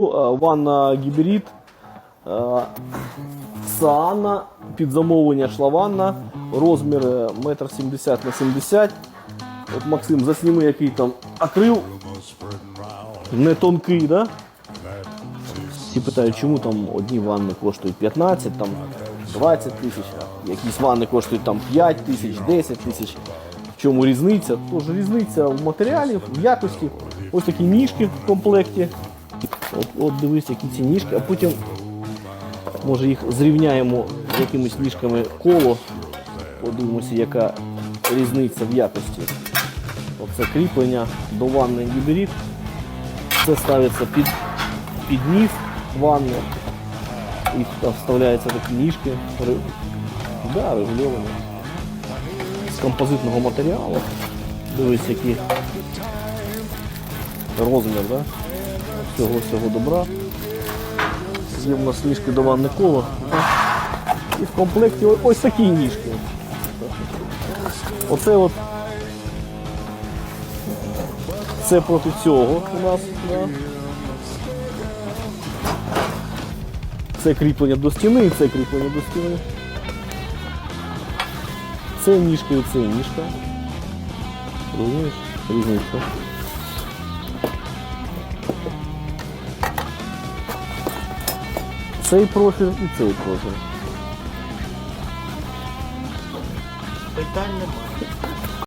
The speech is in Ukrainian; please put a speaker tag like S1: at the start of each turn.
S1: Е, Ванна гібрид. е, Саана під замовлення шла ванна. Розмір е, 1,70 на 70 От Максим, засніми, який там акрил. Не тонкий, да? Всі питають, чому там одні ванни коштують 15, там 20 тисяч, а якісь ванни коштують там 5 тисяч, 10 тисяч. В чому різниця? Тож різниця в матеріалі, в якості. Ось такі ніжки в комплекті. От, от дивись, які ці ніжки, а потім може їх зрівняємо з якимись ніжками коло. Подивимося, яка різниця в якості. Оце кріплення до ванни гібрид. Це ставиться під, під ніг ванни. І вставляються такі ніжки. Да, регульовані. З композитного матеріалу. Дивись, який розмір, да? Всього всього добра. Є в нас ніжки до ванни коло. І в комплекті ось такі ніжки. Оце от це проти цього у нас. Це кріплення до стіни і це кріплення до стіни. Це ніжка і це ніжка. Розумієш? Різниця. Цей профіль і цей профіль.
S2: Питань немає.